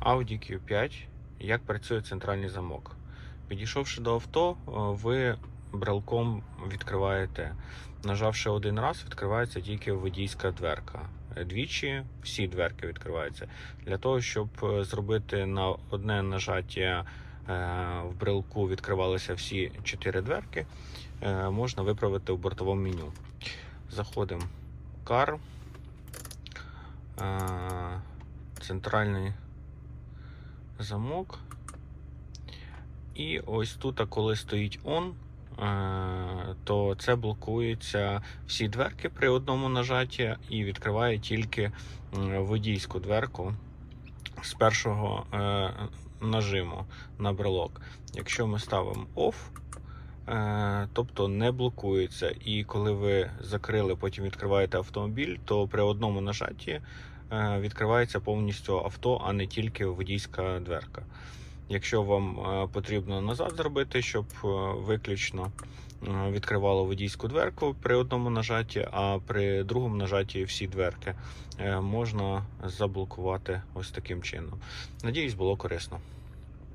Audi Q5. Як працює центральний замок? Підійшовши до авто, е, ви брелком відкриваєте. Нажавши один раз, відкривається тільки водійська дверка. Двічі всі дверки відкриваються. Для того, щоб е, зробити на одне нажаття е, в брелку відкривалися всі чотири дверки, можна виправити в бортовому меню. Заходимо е, центральний замок. І ось тут, коли стоїть on, е, то це блокується всі дверки при одному нажатті і відкриває тільки водійську дверку з першого е, нажиму на брелок. Якщо ми ставимо off, е, тобто не блокується. І коли ви закрили, потім відкриваєте автомобіль, то при одному нажатті відкривається повністю авто, а не тільки водійська дверка. Якщо вам е, потрібно назад зробити, щоб е, виключно е, відкривало водійську дверку при одному нажатті, а при другому нажатті всі дверки е, можна заблокувати ось таким чином. Надіюсь, було корисно.